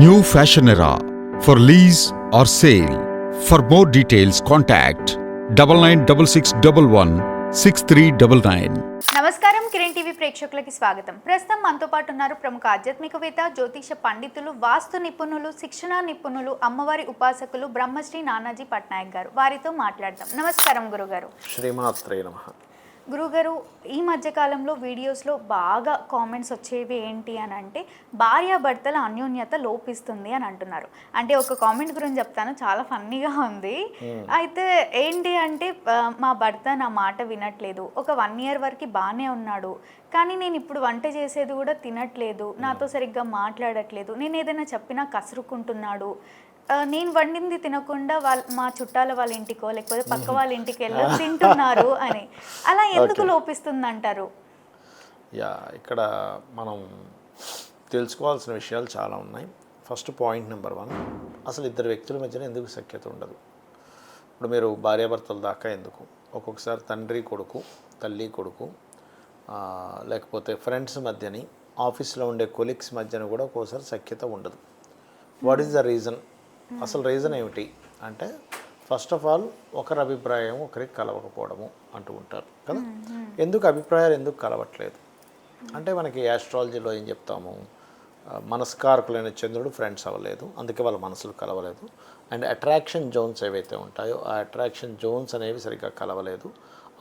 New Fashion Era. For lease or sale. For more details, contact double nine double six double one six three double nine. నమస్కారం Kiran TV ప్రేక్షకులకి స్వాగతం. ప్రస్తుతం మనతో పాటు ఉన్నారు ప్రముఖ ఆధ్యాత్మికవేత్త జ్యోతిష పండితులు వాస్తు నిపుణులు శిక్షణ నిపుణులు అమ్మవారి ఉపాసకులు బ్రహ్మశ్రీ నానాజీ పట్నాయక్ గారు. వారితో మాట్లాడదాం. నమస్కారం గురుగారు. శ్రీమాత్రే నమ. గురుగారు ఈ మధ్య కాలంలో వీడియోస్లో బాగా కామెంట్స్ వచ్చేవి ఏంటి అని అంటే భార్యాభర్తల అన్యోన్యత లోపిస్తుంది అని అంటున్నారు. అంటే ఒక కామెంట్ గురించి చెప్తాను చాలా ఫన్నీగా ఉంది. అయితే ఏంటి అంటే మా భర్త నా మాట వినట్లేదు. ఒక వన్ ఇయర్ వరకు బాగానే ఉన్నాడు. కానీ నేను ఇప్పుడు వంట చేసేది కూడా తినట్లేదు. నాతో సరిగ్గా మాట్లాడట్లేదు. నేను ఏదైనా చెప్పినా కసురుకుంటున్నాడు. నేను వండింది తినకుండా వాళ్ళ మా చుట్టాల వాళ్ళ ఇంటికో లేకపోతే పక్క వాళ్ళ ఇంటికి వెళ్ళి తింటున్నారు అని. అలా ఎందుకు లోపిస్తుంది అంటారు యా ఇక్కడ మనం తెలుసుకోవాల్సిన విషయాలు చాలా ఉన్నాయి. ఫస్ట్ పాయింట్ నెంబర్ వన్ అసలు ఇద్దరు వ్యక్తుల మధ్యన ఎందుకు సఖ్యత ఉండదు? ఇప్పుడు మీరు భార్యాభర్తల దాకా ఎందుకు? ఒక్కొక్కసారి తండ్రి కొడుకు తల్లి కొడుకు లేకపోతే ఫ్రెండ్స్ మధ్యని ఆఫీస్లో ఉండే కొలీగ్స్ మధ్యన కూడా ఒక్కోసారి సఖ్యత ఉండదు. వాట్ ఈస్ ద రీజన్ అసలు రీజన్ ఏమిటి? అంటే ఫస్ట్ ఆఫ్ ఆల్ ఒకరి అభిప్రాయం ఒకరికి కలవకపోవడము అంటూ ఉంటారు కదా? ఎందుకు అభిప్రాయాలు ఎందుకు కలవట్లేదు? అంటే మనకి యాస్ట్రాలజీలో ఏం చెప్తాము? మనస్కారకులైన చంద్రుడు ఫ్రెండ్స్ అవ్వలేదు. అందుకే వాళ్ళ మనసులు కలవలేదు. అండ్ అట్రాక్షన్ జోన్స్ ఏవైతే ఉంటాయో ఆ అట్రాక్షన్ జోన్స్ అనేవి సరిగ్గా కలవలేదు.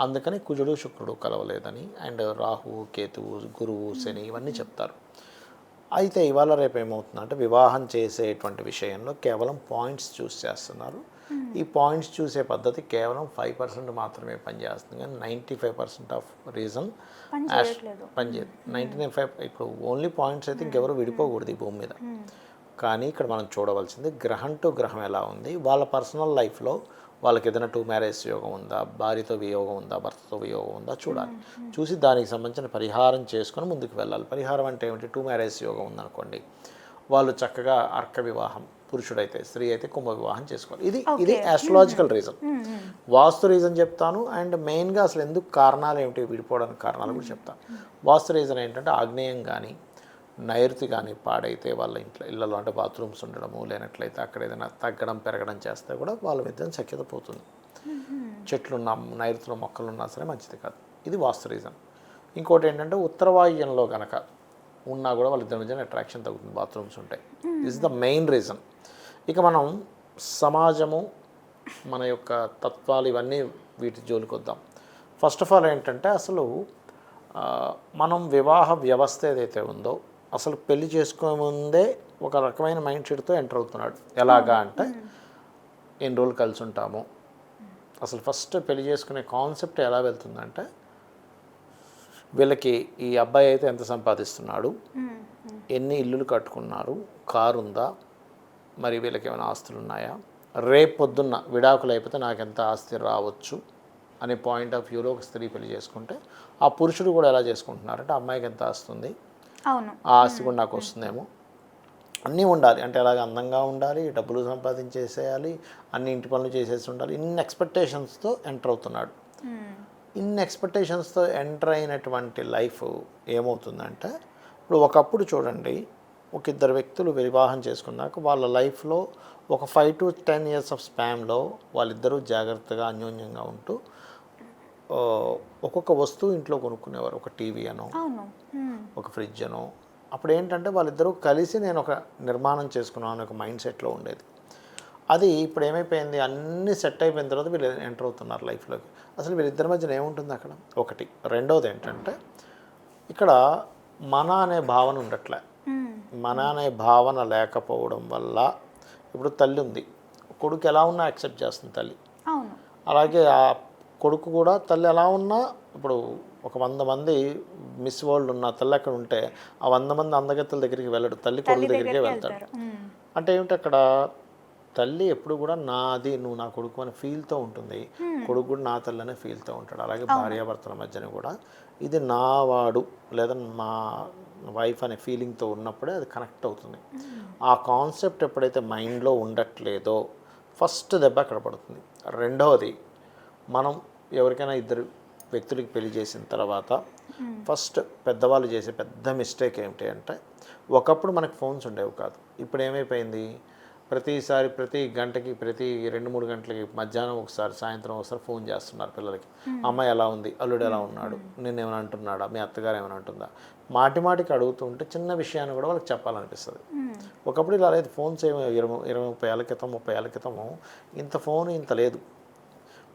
అందుకని కుజుడు శుక్రుడు కలవలేదని అండ్ రాహువు కేతువు గురువు శని ఇవన్నీ చెప్తారు. అయితే ఇవాళ రేపు ఏమవుతుందంటే వివాహం చేసేటువంటి విషయంలో కేవలం పాయింట్స్ చూస్ చేస్తున్నారు. ఈ పాయింట్స్ చూసే పద్ధతి కేవలం ఫైవ్ పర్సెంట్ మాత్రమే పనిచేస్తుంది కానీ ninety five percent of reason పనిచేయదు నైంటీ నైన్ ఫైవ్ ఇప్పుడు ఓన్లీ పాయింట్స్ అయితే ఇంకెవరు విడిపోకూడదు ఈ భూమి మీద. కానీ ఇక్కడ మనం చూడవలసింది గ్రహం టు గ్రహం ఎలా ఉంది? వాళ్ళ పర్సనల్ లైఫ్లో వాళ్ళకి ఏదైనా టూ మ్యారేజ్ యోగం ఉందా భార్యతో వియోగం ఉందా భర్తతో వియోగం ఉందా చూడాలి. చూసి దానికి సంబంధించిన పరిహారం చేసుకొని ముందుకు వెళ్ళాలి. పరిహారం అంటే ఏమిటి? టూ మ్యారేజ్ యోగం ఉందనుకోండి వాళ్ళు చక్కగా అర్క వివాహం పురుషుడైతే స్త్రీ అయితే కుంభ వివాహం చేసుకోవాలి. ఇది ఇది ఆస్ట్రలాజికల్ రీజన్ వాస్తు రీజన్ చెప్తాను అండ్ మెయిన్గా అసలు ఎందుకు కారణాలు ఏమిటి? విడిపోవడానికి కారణాలు కూడా చెప్తాను. వాస్తు రీజన్ ఏంటంటే ఆగ్నేయం కానీ నైరుతి కానీ పాడైతే వాళ్ళ ఇంట్లో ఇళ్ళలో అంటే బాత్రూమ్స్ ఉండడము లేనట్లయితే అక్కడ ఏదైనా తగ్గడం పెరగడం చేస్తే కూడా వాళ్ళ మధ్య సఖ్యత పోతుంది. చెట్లున్న నైరుతిలో మొక్కలు ఉన్నా సరే మంచిది కాదు. ఇది వాస్తు రీజన్. ఇంకోటి ఏంటంటే ఉత్తర వాయువ్యంలో కనుక ఉన్నా కూడా వాళ్ళిద్దరి మధ్య అట్రాక్షన్ తగ్గుతుంది బాత్రూమ్స్ ఉంటాయి. ఇస్ ద మెయిన్ రీజన్ ఇక మనం సమాజము మన యొక్క తత్వాలు ఇవన్నీ వీటి జోలికి వద్దాం. ఫస్ట్ ఆఫ్ ఆల్ ఏంటంటే అసలు మనం వివాహ వ్యవస్థ ఏదైతే ఉందో అసలు పెళ్ళి చేసుకోే ముందే ఒక రకమైన మైండ్ సెట్తో ఎంటర్ అవుతున్నాడు. ఎలాగా అంటే ఎన్ని రోజులు కలిసి ఉంటాము? అసలు ఫస్ట్ పెళ్ళి చేసుకునే కాన్సెప్ట్ ఎలా వెళ్తుందంటే వీళ్ళకి ఈ అబ్బాయి అయితే ఎంత సంపాదిస్తున్నాడు? ఎన్ని ఇల్లులు కట్టుకున్నారు? కారు ఉందా? మరి వీళ్ళకి ఏమైనా ఆస్తులు ఉన్నాయా? రేపు పొద్దున్న విడాకులు అయిపోతే నాకు ఎంత ఆస్తి రావచ్చు? అనే పాయింట్ ఆఫ్ వ్యూలో ఒక స్త్రీ పెళ్ళి చేసుకుంటే ఆ పురుషుడు కూడా ఎలా చేసుకుంటున్నారంటే అమ్మాయికి ఎంత ఆస్తుంది? ఆ ఆస్తి కూడా నాకు వస్తుందేమో. అన్నీ ఉండాలి. అంటే అలాగ అందంగా ఉండాలి డబ్బులు సంపాదించేసేయాలి అన్ని ఇంటి పనులు చేసేసి ఉండాలి. ఇన్ని ఎక్స్పెక్టేషన్స్తో ఎంటర్ అవుతున్నాడు. ఇన్ని ఎక్స్పెక్టేషన్స్తో ఎంటర్ అయినటువంటి లైఫ్ ఏమవుతుందంటే ఇప్పుడు ఒకప్పుడు చూడండి ఒక ఇద్దరు వ్యక్తులు వివాహం చేసుకున్నాక వాళ్ళ లైఫ్లో ఒక five to ten years of స్పామ్లో వాళ్ళిద్దరూ జాగ్రత్తగా అన్యోన్యంగా ఉంటూ ఒక్కొక్క వస్తువు ఇంట్లో కొనుక్కునేవారు. ఒక టీవీ అనో. ఒక ఫ్రిడ్జ్ అనో. అప్పుడు ఏంటంటే వాళ్ళిద్దరూ కలిసి నేను ఒక నిర్మాణం చేసుకున్నాను అనే ఒక మైండ్ సెట్లో ఉండేది. అది ఇప్పుడు ఏమైపోయింది? అన్నీ సెట్ అయిపోయిన తర్వాత వీళ్ళు ఎంటర్ అవుతున్నారు లైఫ్లోకి. అసలు వీళ్ళిద్దరి మధ్యన ఏముంటుంది అక్కడ? ఒకటి. రెండవది ఏంటంటే ఇక్కడ మన అనే భావన ఉండట్లే. మన అనే భావన లేకపోవడం వల్ల ఇప్పుడు తల్లి ఉంది. కొడుకు ఎలా ఉన్నా యాక్సెప్ట్ చేస్తుంది తల్లి. అలాగే ఆ కొడుకు కూడా తల్లి ఎలా ఉన్నా ఇప్పుడు ఒక వంద మంది మిస్ వరల్డ్ ఉన్న తల్లి అక్కడ ఉంటే ఆ వంద మంది అందగత్తెల దగ్గరికి వెళ్ళడు. తల్లి కొడుకు దగ్గరికే వెళ్తాడు. అంటే ఏమిటి అక్కడ? తల్లి ఎప్పుడు కూడా నాది నువ్వు నా కొడుకు అనే ఫీల్తో ఉంటుంది. కొడుకు కూడా నా తల్లి అనే ఫీల్తో ఉంటాడు. అలాగే భార్యాభర్తల మధ్యన కూడా. ఇది నా వాడు లేదా మా వైఫ్ అనే ఫీలింగ్తో ఉన్నప్పుడే అది కనెక్ట్ అవుతుంది. ఆ కాన్సెప్ట్ ఎప్పుడైతే మైండ్లో ఉండట్లేదో ఫస్ట్ దెబ్బ అక్కడ పడుతుంది. రెండవది మనం ఎవరికైనా ఇద్దరు వ్యక్తులకి పెళ్ళి చేసిన తర్వాత ఫస్ట్ పెద్దవాళ్ళు చేసే పెద్ద మిస్టేక్ ఏమిటి అంటే ఒకప్పుడు మనకు ఫోన్స్ ఉండేవి కాదు. ఇప్పుడు ఏమైపోయింది? ప్రతిసారి ప్రతి గంటకి ప్రతి రెండు మూడు గంటలకి మధ్యాహ్నం ఒకసారి సాయంత్రం ఒకసారి ఫోన్ చేస్తున్నారు పిల్లలకి. అమ్మాయి ఎలా ఉంది? అల్లుడు ఎలా ఉన్నాడు? నేను ఏమైనా అంటున్నాడా? మీ అత్తగారు ఏమైనా అంటుందా? మాటి మాటికి అడుగుతుంటే చిన్న విషయాన్ని కూడా వాళ్ళకి చెప్పాలనిపిస్తుంది. ఒకప్పుడు ఇలా లేదు. ఫోన్స్ ఏమో ఇరవై ఇరవై ముప్పై ఏళ్ళ క్రితం ముప్పై ఏళ్ళ క్రితము ఇంత ఫోన్ ఇంత లేదు.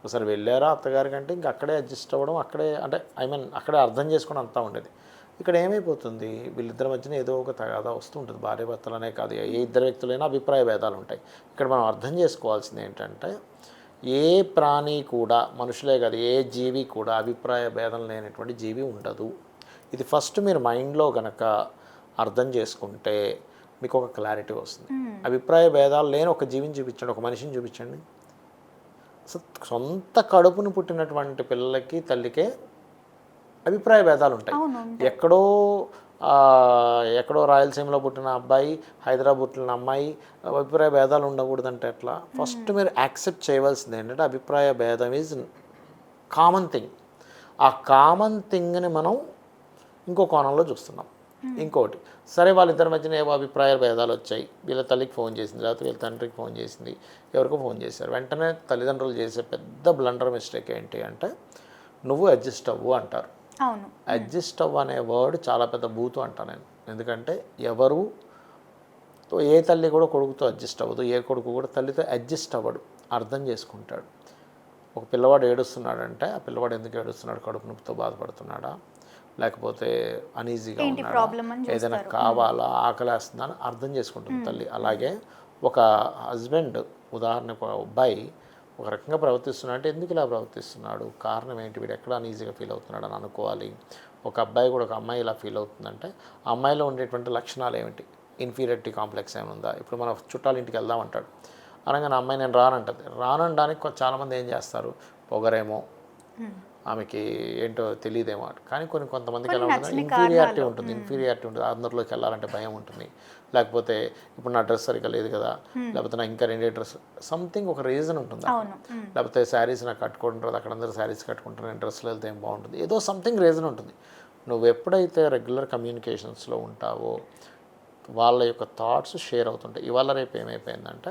ఒకసారి వెళ్ళారా అత్తగారి కంటే? ఇంక అక్కడే అడ్జస్ట్ అవ్వడం అక్కడే అంటే ఐ మీన్ అక్కడే అర్థం చేసుకోవడం అంతా ఉండేది. ఇక్కడ ఏమైపోతుంది? వీళ్ళిద్దరి మధ్యన ఏదో ఒక తగాదా వస్తుంటుంది భార్య భర్తలనే కాదు ఏ ఇద్దరు వ్యక్తులైనా అభిప్రాయ భేదాలు ఉంటాయి. ఇక్కడ మనం అర్థం చేసుకోవాల్సింది ఏంటంటే ఏ ప్రాణి కూడా మనుషులే కాదు ఏ జీవి కూడా అభిప్రాయ భేదం లేనటువంటి జీవి ఉండదు. ఇది ఫస్ట్ మీరు మైండ్లో గనక అర్థం చేసుకుంటే మీకు ఒక క్లారిటీ వస్తుంది. అభిప్రాయ భేదాలు లేని ఒక జీవిని చూపించండి ఒక మనిషిని చూపించండి. సొంత కడుపును పుట్టినటువంటి పిల్లలకి తల్లికే అభిప్రాయ భేదాలు ఉంటాయి. ఎక్కడో ఎక్కడో రాయలసీమలో పుట్టిన అబ్బాయి హైదరాబాద్ పుట్టిన అమ్మాయి అభిప్రాయ భేదాలు ఉండకూడదంటే ఎట్లా? ఫస్ట్ మీరు యాక్సెప్ట్ చేయవలసింది ఏంటంటే అభిప్రాయ భేదం ఈజ్ కామన్ థింగ్. ఆ కామన్ థింగ్ని మనం ఇంకో కోణంలో చూస్తున్నాం. ఇంకోటి సరే వాళ్ళిద్దరి మధ్యన ఏవో అభిప్రాయ భేదాలు వచ్చాయి. వీళ్ళ తల్లికి ఫోన్ చేసింది లేకపోతే వీళ్ళ తండ్రికి ఫోన్ చేసింది ఎవరికో ఫోన్ చేశారు. వెంటనే తల్లిదండ్రులు చేసే పెద్ద బ్లండర్ మిస్టేక్ ఏంటి అంటే నువ్వు అడ్జస్ట్ అవ్వు అంటారు. అవును. అడ్జస్ట్ అవ్వ అనే వర్డ్ చాలా పెద్ద బూతు అంటాను నేను. ఎందుకంటే ఎవరు ఏ తల్లి కూడా కొడుకుతో అడ్జస్ట్ అవ్వదు. ఏ కొడుకు కూడా తల్లితో అడ్జస్ట్ అవ్వడు. అర్థం చేసుకుంటాడు. ఒక పిల్లవాడు ఏడుస్తున్నాడంటే ఆ పిల్లవాడు ఎందుకు ఏడుస్తున్నాడు? కడుపు నొప్పితో బాధపడుతున్నాడా? లేకపోతే అనీజీగా ఏదైనా కావాలా ఆకలేస్తుందా అని అర్థం చేసుకుంటుంది తల్లి. అలాగే ఒక హస్బెండ్ ఉదాహరణకు అబ్బాయి ఒక రకంగా ప్రవర్తిస్తున్నాడు అంటే ఎందుకు ఇలా ప్రవర్తిస్తున్నాడు? కారణం ఏంటి? వీడు ఎక్కడ అనీజీగా ఫీల్ అవుతున్నాడు అని అనుకోవాలి. ఒక అబ్బాయి కూడా ఒక అమ్మాయి ఇలా ఫీల్ అవుతుందంటే ఆ అమ్మాయిలో ఉండేటువంటి లక్షణాలు ఏమిటి? ఇన్ఫీరియారిటీ కాంప్లెక్స్ ఏమైనా ఉందా ఇప్పుడు మన చుట్టాల ఇంటికి వెళ్దాం అంటాడు. అనగానే అమ్మాయి నేను రానంటది. రానడానికి చాలామంది ఏం చేస్తారు? పొగరేమో ఆమెకి ఏంటో తెలియదేమో కానీ కొన్ని కొంతమందికి ఎలా ఉంటుంది ఇన్ఫీరియారిటీ ఉంటుంది ఇన్ఫీరియారిటీ ఉంటుంది. అందరిలోకి వెళ్ళాలంటే భయం ఉంటుంది. లేకపోతే ఇప్పుడు నా డ్రెస్ సరిగ్గా లేదు కదా లేకపోతే నా ఇంకా రెండే డ్రెస్ సంథింగ్ ఒక రీజన్ ఉంటుంది. లేకపోతే శారీస్ నాకు కట్టుకుంటారు అక్కడ అందరూ శారీస్ కట్టుకుంటారు నేను డ్రెస్లో వెళ్తే ఏం బాగుంటుంది? ఏదో సంథింగ్ రీజన్ ఉంటుంది. నువ్వు ఎప్పుడైతే రెగ్యులర్ కమ్యూనికేషన్స్లో ఉంటావో వాళ్ళ యొక్క థాట్స్ షేర్ అవుతుంటాయి. ఇవాళ రేపు ఏమైపోయిందంటే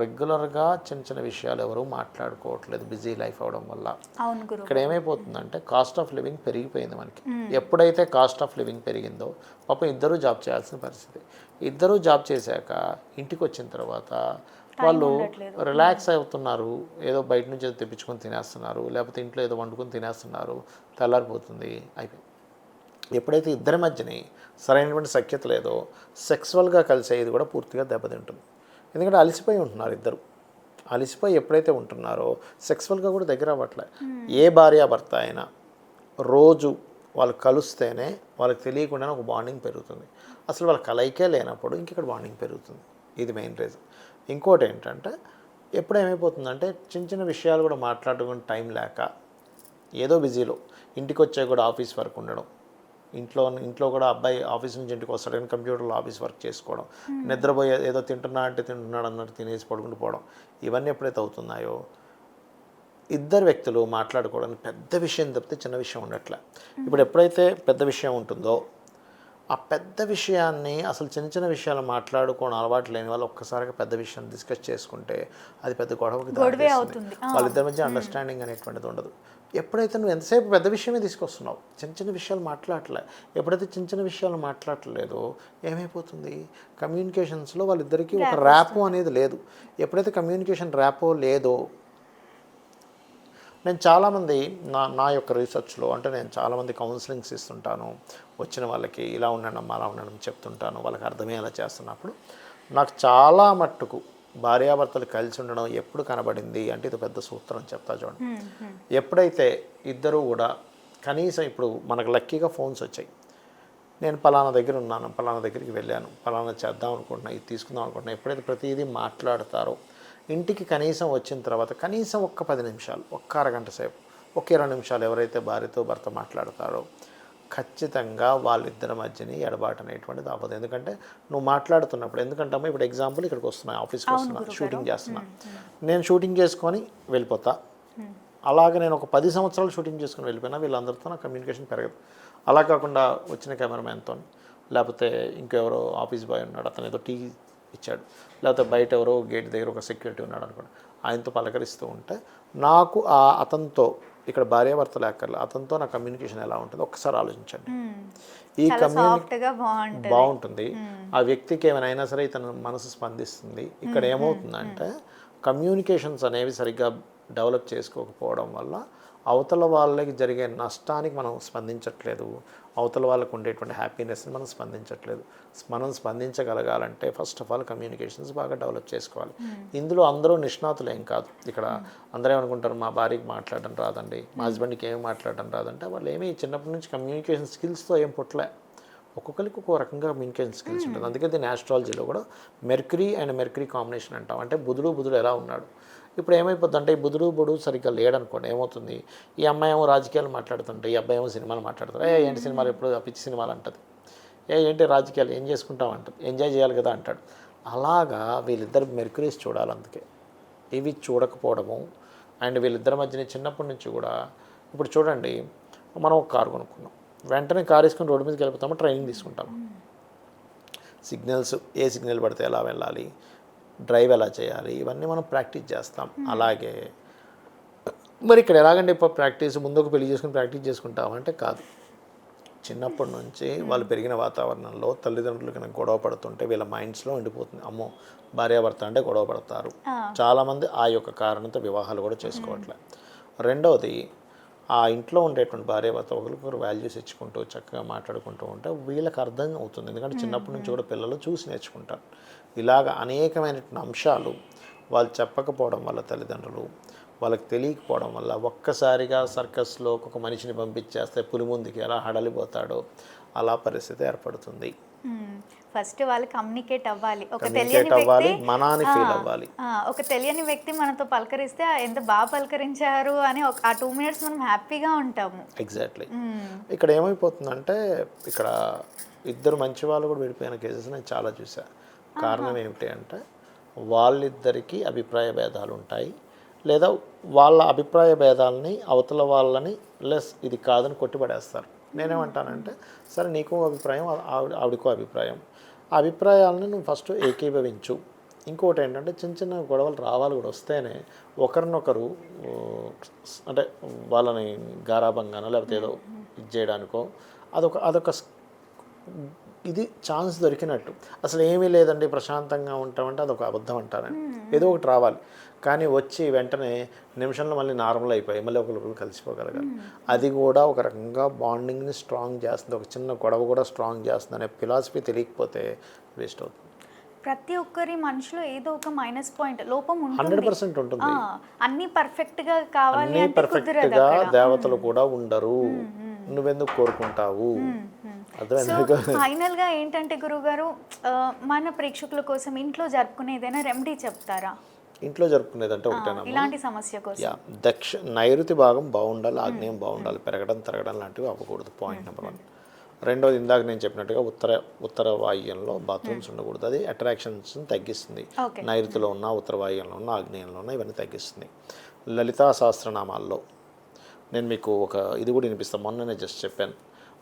రెగ్యులర్గా చిన్న చిన్న విషయాలు ఎవరు మాట్లాడుకోవట్లేదు బిజీ లైఫ్ అవడం వల్ల. ఇక్కడ ఏమైపోతుందంటే కాస్ట్ ఆఫ్ లివింగ్ పెరిగిపోయింది మనకి. ఎప్పుడైతే కాస్ట్ ఆఫ్ లివింగ్ పెరిగిందో పాపం ఇద్దరూ జాబ్ చేయాల్సిన పరిస్థితి. ఇద్దరూ జాబ్ చేశాక ఇంటికి వచ్చిన తర్వాత వాళ్ళు రిలాక్స్ అవుతున్నారు. ఏదో బయట నుంచి ఏదో తెప్పించుకొని తినేస్తున్నారు. లేకపోతే ఇంట్లో ఏదో వండుకొని తినేస్తున్నారు. తెల్లారిపోతుంది. అయిపోయింది ఎప్పుడైతే ఇద్దరి మధ్యని సరైనటువంటి సఖ్యత లేదో సెక్సువల్గా కలిసే ఇది కూడా పూర్తిగా దెబ్బతింటుంది. ఎందుకంటే అలసిపోయి ఉంటున్నారు ఇద్దరు. అలసిపోయి ఎప్పుడైతే ఉంటున్నారో సెక్సువల్గా కూడా దగ్గర అవ్వట్లే. ఏ భార్యాభర్త అయినా రోజు వాళ్ళు కలిస్తేనే వాళ్ళకి తెలియకుండానే ఒక బాండింగ్ పెరుగుతుంది. అసలు వాళ్ళ కలయికే లేనప్పుడు ఇంక ఇక్కడ బాండింగ్ పెరుగుతుంది. ఇది మెయిన్ రీజన్ ఇంకోటి ఏంటంటే ఎప్పుడు ఏమైపోతుందంటే చిన్న చిన్న విషయాలు కూడా మాట్లాడుకునే టైం లేక ఏదో బిజీలో ఇంటికి వచ్చే కూడా ఆఫీస్ వర్క్ ఉండడం. ఇంట్లో ఇంట్లో కూడా అబ్బాయి ఆఫీస్ నుంచి ఇంటికి వస్తాడు కానీ కంప్యూటర్లో ఆఫీస్ వర్క్ చేసుకోవడం. నిద్రపోయే ఏదో తింటున్నా అంటే తింటున్నాడు అన్నట్టు తినేసి పడుకుంటూ పోవడం. ఇవన్నీ ఎప్పుడైతే అవుతున్నాయో ఇద్దరు వ్యక్తులు మాట్లాడుకోవడానికి పెద్ద విషయం తప్పితే చిన్న విషయం ఉండట్లే. ఇప్పుడు ఎప్పుడైతే పెద్ద విషయం ఉంటుందో ఆ పెద్ద విషయాన్ని అసలు చిన్న చిన్న విషయాలు మాట్లాడుకోవడం అలవాటు లేని వాళ్ళు ఒక్కసారిగా పెద్ద విషయాన్ని డిస్కస్ చేసుకుంటే అది పెద్ద గొడవకి. వాళ్ళిద్దరి మధ్య అండర్స్టాండింగ్ అనేటువంటిది ఉండదు. ఎప్పుడైతే నువ్వు ఎంతసేపు పెద్ద విషయమే తీసుకొస్తున్నావు చిన్న చిన్న విషయాలు మాట్లాడలే ఎప్పుడైతే చిన్న చిన్న విషయాలు మాట్లాడలేదో ఏమైపోతుంది? కమ్యూనికేషన్స్లో వాళ్ళిద్దరికీ ఒక ర్యాపో అనేది లేదు. ఎప్పుడైతే కమ్యూనికేషన్ ర్యాపో లేదో నేను చాలామంది నా నా యొక్క రీసెర్చ్లో అంటే నేను చాలామంది కౌన్సిలింగ్స్ ఇస్తుంటాను వచ్చిన వాళ్ళకి ఇలా ఉండడం అలా ఉండడం చెప్తుంటాను. వాళ్ళకి అర్థమయ్యేలా చేస్తున్నప్పుడు నాకు చాలా మట్టుకు భార్యాభర్తలు కలిసి ఉండడం ఎప్పుడు కనబడింది అంటే ఇది పెద్ద సూత్రం చెప్తా చూడండి. ఎప్పుడైతే ఇద్దరు కూడా కనీసం ఇప్పుడు మనకు లక్కీగా ఫోన్స్ వచ్చాయి. నేను పలానా దగ్గర ఉన్నాను పలానా దగ్గరికి వెళ్ళాను పలానా చేద్దాం అనుకుంటున్నా ఇది తీసుకుందాం అనుకుంటున్నా ఎప్పుడైతే ప్రతిదీ మాట్లాడతారో ఇంటికి కనీసం వచ్చిన తర్వాత కనీసం ఒక్క పది నిమిషాలు ఒక్క అరగంట సేపు ఒక ఇరవై నిమిషాలు ఎవరైతే భార్యతో భర్త మాట్లాడతారో ఖచ్చితంగా వాళ్ళిద్దరి మధ్యని ఎడబాటు అనేటువంటిది అవ్వదు. ఎందుకంటే నువ్వు మాట్లాడుతున్నప్పుడు ఎందుకంటే అమ్మ ఇప్పుడు ఎగ్జాంపుల్ ఇక్కడికి వస్తున్నా ఆఫీస్కి వస్తున్నా షూటింగ్ చేస్తున్నా. నేను షూటింగ్ చేసుకొని వెళ్ళిపోతా. అలాగే నేను ఒక పది సంవత్సరాలు షూటింగ్ చేసుకుని వెళ్ళిపోయినా వీళ్ళందరితో నా కమ్యూనికేషన్ పెరగదు. అలా కాకుండా వచ్చిన కెమెరామ్యాన్తో లేకపోతే ఇంకెవరో ఆఫీస్ బాయ్ ఉన్నాడు అతను ఏదో టీ ఇచ్చాడు లేకపోతే బయట ఎవరో గేట్ దగ్గర ఒక సెక్యూరిటీ ఉన్నాడు అనుకోండి ఆయనతో పలకరిస్తూ ఉంటే నాకు ఆ అతనితో ఇక్కడ భార్యాభర్తలు అక్కర్లే అతనితో నా కమ్యూనికేషన్ ఎలా ఉంటుందో ఒకసారి ఆలోచించండి. ఈ చాలా కమ్యూని సాఫ్ట్గా బాగుంటుంది. బాగుంటుంది ఆ వ్యక్తికి ఏమైనా సరే ఇతను మనసు స్పందిస్తుంది. ఇక్కడ ఏమవుతుందంటే కమ్యూనికేషన్స్ అనేవి సరిగ్గా డెవలప్ చేసుకోకపోవడం వల్ల అవతల వాళ్ళకి జరిగే నష్టానికి మనం స్పందించట్లేదు. అవతల వాళ్ళకు ఉండేటువంటి హ్యాపీనెస్ని మనం స్పందించట్లేదు. మనం స్పందించగలగాలంటే ఫస్ట్ ఆఫ్ ఆల్ కమ్యూనికేషన్స్ బాగా డెవలప్ చేసుకోవాలి. ఇందులో అందరూ నిష్ణాతులు ఏం కాదు. ఇక్కడ అందరూ ఏమనుకుంటారు మా భార్యకి మాట్లాడడం రాదండి మా హస్బెండ్కి ఏమి మాట్లాడడం రాదంటే వాళ్ళు ఏమీ చిన్నప్పటి నుంచి కమ్యూనికేషన్ స్కిల్స్తో ఏం పుట్టలే. ఒక్కొక్కరికి ఒక్కో రకంగా కమ్యూనికేషన్ స్కిల్స్ ఉంటుంది. అందుకే దీని ఆస్ట్రాలజీలో కూడా మెర్క్రీ అండ్ మెర్క్రీ కాంబినేషన్ అంటాం. అంటే బుధుడు బుధుడు ఎలా ఉన్నాడు? ఇప్పుడు ఏమైపోద్ది అంటే ఈ బుధుడు బుధుడు సరిగ్గా లేడనుకోండి ఏమవుతుంది? ఈ అమ్మాయి ఏమో రాజకీయాలు మాట్లాడుతుంటే ఈ అబ్బాయి ఏమో సినిమాలు మాట్లాడతారు. ఏ ఏంటి సినిమాలు ఎప్పుడు? ఆ పిచ్చి సినిమాలు అంటది. ఏ ఏంటి రాజకీయాలు? ఏం చేసుకుంటాం అంటది. ఎంజాయ్ చేయాలి కదా అంటాడు. అలాగా వీళ్ళిద్దరు మెర్క్యూరీస్ చూడాలి అందుకే. ఇవి చూడకపోవడము అండ్ వీళ్ళిద్దరి మధ్యన చిన్నప్పటి నుంచి కూడా ఇప్పుడు చూడండి మనం ఒక కారు కొనుక్కున్నాం. వెంటనే కారు వేసుకుని రోడ్డు మీదకి వెళ్ళిపోతాము? ట్రైనింగ్ తీసుకుంటాం సిగ్నల్స్ ఏ సిగ్నల్ పడితే ఎలా వెళ్ళాలి? డ్రైవ్ ఎలా చేయాలి? ఇవన్నీ మనం ప్రాక్టీస్ చేస్తాం. అలాగే మరి ఇక్కడ ఎలాగంటే ఇప్పుడు ప్రాక్టీస్ ముందుకు పెళ్ళి చేసుకుని ప్రాక్టీస్ చేసుకుంటాం అంటే కాదు. చిన్నప్పటి నుంచి వాళ్ళు పెరిగిన వాతావరణంలో తల్లిదండ్రులు కనుక గొడవ పడుతుంటే వీళ్ళ మైండ్స్లో ఉండిపోతుంది. అమ్మో! భార్యాభర్త అంటే గొడవ పడతారు. చాలామంది ఆ యొక్క కారణంతో వివాహాలు కూడా చేసుకోవట్లే. రెండవది ఆ ఇంట్లో ఉండేటువంటి భార్య భర్త ఒకరికొకరు వాల్యూస్ ఇచ్చుకుంటూ చక్కగా మాట్లాడుకుంటూ ఉంటే వీళ్ళకి అర్థం అవుతుంది. ఎందుకంటే చిన్నప్పటి నుంచి కూడా పిల్లలు చూసి నేర్చుకుంటారు. ఇలాగ అనేకమైనటువంటి అంశాలు వాళ్ళు చెప్పకపోవడం వల్ల తల్లిదండ్రులు వాళ్ళకి తెలియకపోవడం వల్ల ఒక్కసారిగా సర్కస్లో ఒక మనిషిని పంపించేస్తే పులి ముందుకి ఎలా హడలిపోతాడో అలా పరిస్థితి ఏర్పడుతుంది. ఫస్ట్ వాళ్ళు కమ్యూనికేట్ అవ్వాలి. ఒక తెలియని వ్యక్తి అవ్వాలి ఒక తెలియని వ్యక్తి మనతో పలకరిస్తే ఎంత బాగా పలకరించారు అని ఒక ఆ టూ మినిట్స్ మనం హ్యాపీగా ఉంటాము. ఎగ్జాక్ట్లీ. ఇక్కడ ఏమైపోతుందంటే ఇక్కడ ఇద్దరు మంచి వాళ్ళు కూడా విడిపోయిన కేసెస్ నేను చాలా చూసా. కారణం ఏమిటి అంటే వాళ్ళిద్దరికీ అభిప్రాయ భేదాలు ఉంటాయి. లేదా వాళ్ళ అభిప్రాయ భేదాలని అవతల వాళ్ళని లెస్ ఇది కాదని కొట్టిపడేస్తారు. నేనేమంటానంటే సరే నీకు అభిప్రాయం ఆవిడ ఆవిడకో అభిప్రాయం. ఆ అభిప్రాయాలను నువ్వు ఫస్ట్ ఏకీభవించు. ఇంకోటి ఏంటంటే చిన్న చిన్న గొడవలు రావాలి కూడా వస్తేనే ఒకరినొకరు అంటే వాళ్ళని గారాభంగానో లేకపోతే ఏదో ఇది చేయడానికో అదొక అదొక ఇది ఛాన్స్ దొరికినట్టు. అసలు ఏమీ లేదండి ప్రశాంతంగా ఉంటామంటే అదొక అబద్ధం అంటాను ఏదో ఒకటి రావాలి. కానీ వచ్చి వెంటనే నిమిషంలో మళ్ళీ నార్మల్ అయిపోయి మళ్ళీ ఒకరికొకరు కలిసిపోగలగాలి. అది కూడా ఒక రకంగా బాండింగ్ని స్ట్రాంగ్ చేస్తుంది. ఒక చిన్న గొడవ కూడా స్ట్రాంగ్ చేస్తుంది అనే ఫిలాసఫీ తెలియకపోతే వేస్ట్ అవుతుంది. ప్రతి ఒక్కరి మనిషిలో ఏదో ఒక మైనస్ పాయింట్ లోపం హండ్రెడ్ పర్సెంట్ ఉంటుంది. అన్ని పర్ఫెక్ట్గా కావాలి కుదరదు పర్ఫెక్ట్గా అక్కడ. దేవతలు కూడా ఉండరు. నువ్వెందుకు కోరుకుంటావు? ఫైనల్గా ఏంటంటే గురుగారు ఆ, మన ప్రేక్షకుల కోసం ఇంట్లో జరుపుకునే ఏదైనా రెమెడీ చెప్తారా? ఇంట్లో జరుపుకునేదంటే ఆ, ఒకటేనా ఇలాంటి సమస్య కోసం. దక్ష నైరుతి భాగం బాగుండాలి ఆగ్నేయం బాగుండాలి పెరగడం తరగడం లాంటివి అవ్వకూడదు. పాయింట్ నెంబర్ వన్ రెండోది ఇందాక నేను చెప్పినట్టుగా ఉత్తర ఉత్తర వాయువ్యంలో బాత్రూమ్స్ ఉండకూడదు. అది అట్రాక్షన్స్ తగ్గిస్తుంది. నైరుతిలో ఉన్న ఉత్తర వాయువ్యంలో ఉన్న ఆగ్నేయంలో ఉన్న ఇవన్నీ తగ్గిస్తుంది. లలితా సహస్రనామాల్లో నేను మీకు ఒక ఇది కూడా వినిపిస్తాను మొన్ననే జస్ట్ చెప్పాను.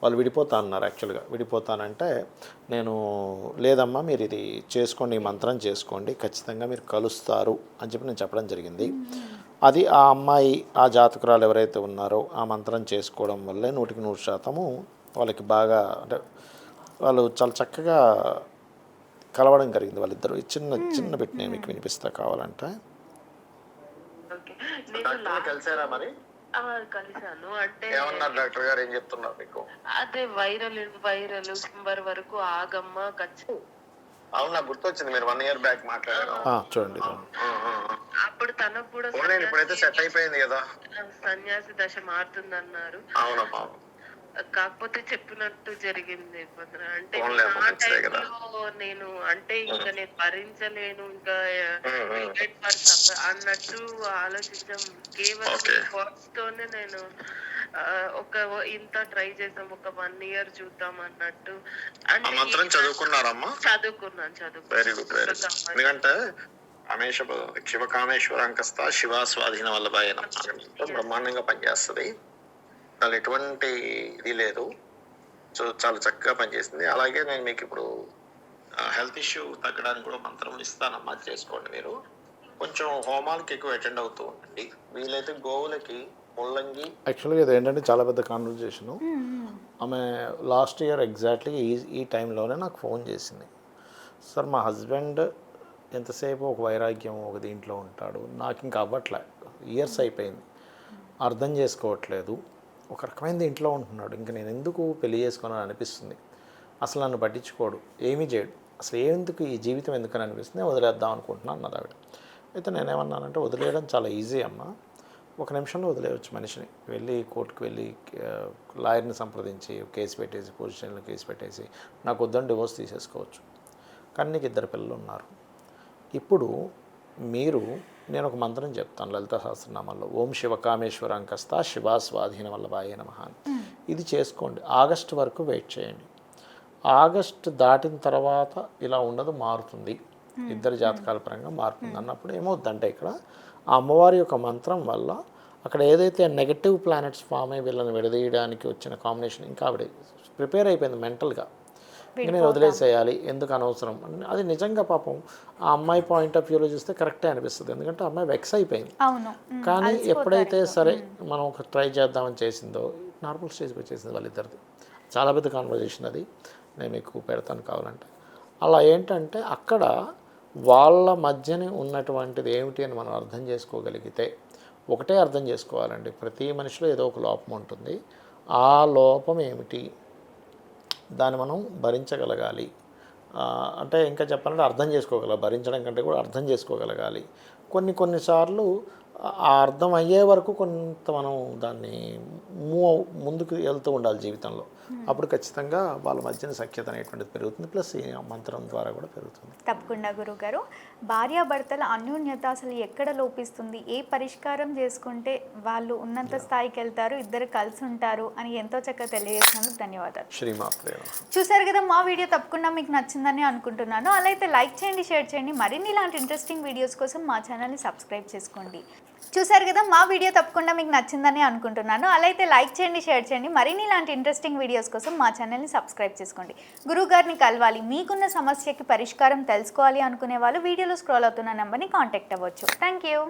వాళ్ళు విడిపోతా అన్నారు యాక్చువల్గా. విడిపోతానంటే నేను లేదమ్మా మీరు ఇది చేసుకోండి ఈ మంత్రం చేసుకోండి ఖచ్చితంగా మీరు కలుస్తారు అని చెప్పి నేను చెప్పడం జరిగింది. అది ఆ అమ్మాయి ఆ జాతకురాలు ఎవరైతే ఉన్నారో ఆ మంత్రం చేసుకోవడం వల్లే నూటికి నూరు శాతము వాళ్ళకి బాగా అంటే వాళ్ళు చాలా చక్కగా కలవడం జరిగింది వాళ్ళిద్దరు. ఈ చిన్న చిన్న బిట్ నేను మీకు వినిపిస్తా కావాలంటే. కలిసాను అంటే ఏమన్నారు డాక్టర్ గారు? ఏం చెప్తున్నారు మీకు? అదే వైరల్ వైరల్ డిసెంబర్ వరకు ఆగమ్మ ఖచ్చి అవును గుర్తొచ్చింది. మీరు వన్ ఇయర్ బ్యాక్ మాట్లాడారు. ఆ, చూడండి. అప్పుడు తనకు కూడా ఇప్పుడైతే సెట్ అయిపోయింది కదా. సన్యాసి- సన్యాసి దశ మారుతుందన్నారు. అవునమ్మా కాకపోతే చెప్పినట్టు జరిగింది. అంటే ఆ. టైంలో నేను అంటే ఇంకా నేను భరించలేను ఇంకా అన్నట్టు ఆలోచించాం. కేవలం. థాట్స్ తోనే నేను ఒక ఇంత ట్రై చేసాం. ఒక వన్ ఇయర్ చూద్దాం అన్నట్టు. అంటే చదువుకున్నారమ్మా? చదువుకున్నాను గుడ్ ఎందుకంటే కామేశ శివకామేశ్వర అంకస్త శివ స్వాధీన నమః. బ్రహ్మాండంగా పనిచేస్తుంది. దాని ఎటువంటి ఇది లేదు. సో చాలా చక్కగా పనిచేసింది. అలాగే నేను మీకు ఇప్పుడు హెల్త్ ఇష్యూ తగ్గడానికి కూడా మంత్రం ఇస్తానమ్మా అది చేసుకోండి మీరు. కొంచెం హోమాలకి ఎక్కువ అటెండ్ అవుతూ ఉండండి. వీలైతే గోవులకి ముల్లంగి యాక్చువల్గా ఇది ఏంటంటే చాలా పెద్ద కాన్వర్జేషను. ఆమె లాస్ట్ ఇయర్ ఎగ్జాక్ట్లీ ఈ ఈ టైంలోనే నాకు ఫోన్ చేసింది. సార్ మా హస్బెండ్ ఎంతసేపు ఒక వైరాగ్యం ఒక దీంట్లో ఉంటాడు. నాకు ఇంకా అవ్వట్లే. ఇయర్స్ అయిపోయింది. అర్థం చేసుకోవట్లేదు. ఒక రకమైనది ఇంట్లో ఉంటున్నాడు. ఇంకా నేను ఎందుకు పెళ్ళి చేసుకున్నాను అనిపిస్తుంది. అసలు నన్ను పట్టించుకోడు. ఏమీ చేయడు. అసలు ఎందుకు ఈ జీవితం ఎందుకని అనిపిస్తుంది. వదిలేద్దాం అనుకుంటున్నాను అన్నది ఆవిడ. అయితే నేనేమన్నానంటే వదిలేయడం చాలా ఈజీ అమ్మ. ఒక నిమిషంలో వదిలేయవచ్చు మనిషిని. వెళ్ళి కోర్టుకు వెళ్ళి లాయర్ని సంప్రదించి కేసు పెట్టేసి పొజిషన్లో కేసు పెట్టేసి నాకు వద్దని డివోర్స్ తీసేసుకోవచ్చు. కానీ నీకు ఇద్దరు పిల్లలు ఉన్నారు. ఇప్పుడు మీరు నేను ఒక మంత్రం చెప్తాను లలిత సహస్రనామాల్లో ఓం శివకామేశ్వర అంకస్త శివా స్వాధీన వల్లభాయ నమః ఇది చేసుకోండి. ఆగస్టు వరకు వెయిట్ చేయండి. ఆగస్ట్ దాటిన తర్వాత ఇలా ఉండదు మారుతుంది. ఇద్దరు జాతకాల పరంగా మారుతుంది అన్నప్పుడు ఏమవుద్దంటే ఇక్కడ ఆ అమ్మవారి యొక్క మంత్రం వల్ల అక్కడ ఏదైతే నెగటివ్ ప్లానెట్స్ ఫామ్ అయ్యి వీళ్ళని విడదీయడానికి వచ్చిన కాంబినేషన్ ఇంకా ఆవిడ ప్రిపేర్ అయిపోయింది మెంటల్గా. నేను వదిలేసేయాలి ఎందుకు అనవసరం? అని అది నిజంగా పాపం ఆ అమ్మాయి పాయింట్ ఆఫ్ వ్యూలో చూస్తే కరెక్టే అనిపిస్తుంది. ఎందుకంటే అమ్మాయి వెక్స్ అయిపోయింది. కానీ ఎప్పుడైతే. సరే మనం ఒక ట్రై చేద్దామని చేసిందో నార్మల్ స్టేజ్కి వచ్చేసింది వాళ్ళిద్దరిది. చాలా పెద్ద కాన్వర్జేషన్ అది. నేను మీకు పెడతాను కావాలంటే. అలా ఏంటంటే అక్కడ వాళ్ళ మధ్యనే ఉన్నటువంటిది ఏమిటి అని మనం అర్థం చేసుకోగలిగితే ఒకటే అర్థం చేసుకోవాలండి. ప్రతి మనిషిలో ఏదో ఒక లోపం ఉంటుంది. ఆ లోపం ఏమిటి? దాన్ని మనం భరించగలగాలి. అంటే ఇంకా చెప్పాలంటే అర్థం చేసుకోగల భరించడం కంటే కూడా అర్థం చేసుకోగలగాలి. కొన్ని కొన్నిసార్లు ఆ అర్థం అయ్యే వరకు కొంత మనం దాన్ని మూవ్ ముందుకు వెళ్తూ ఉండాలి జీవితంలో. అప్పుడు ఖచ్చితంగా వాళ్ళ మధ్యన సఖ్యత అనేటువంటిది పెరుగుతుంది ప్లస్ ఈ మంత్రం ద్వారా కూడా పెరుగుతుంది. తప్పకుండా గురుగారు. భార్యాభర్తల అన్యోన్యత అసలు ఎక్కడ లోపిస్తుంది? ఏ పరిష్కారం చేసుకుంటే వాళ్ళు ఉన్నంత స్థాయికి వెళ్తారు ఇద్దరు కలిసి ఉంటారు అని ఎంతో చక్కగా తెలియజేసినందుకు ధన్యవాదాలు. శ్రీమాత్రే చూసారు కదా మా వీడియో తప్పకుండా మీకు నచ్చిందని అనుకుంటున్నాను. అలా అయితే లైక్ చేయండి షేర్ చేయండి. మరిన్ని ఇలాంటి ఇంట్రెస్టింగ్ వీడియోస్ కోసం మా ఛానల్ని సబ్స్క్రైబ్ చేసుకోండి. చూసారు కదా మా వీడియో తప్పకుండా మీకు నచ్చిందని అనుకుంటున్నాను. అలా అయితే లైక్ చేయండి షేర్ చేయండి. మరిన్ని ఇలాంటి ఇంట్రెస్టింగ్ వీడియోస్ కోసం మా ఛానల్ని సబ్స్క్రైబ్ చేసుకోండి. గురువుగారిని కలవాలి మీకున్న సమస్యకి పరిష్కారం తెలుసుకోవాలి అనుకునే వాళ్ళు వీడియోలో స్క్రోల్ అవుతున్న నెంబర్ని కాంటాక్ట్ అవ్వచ్చు. Thank you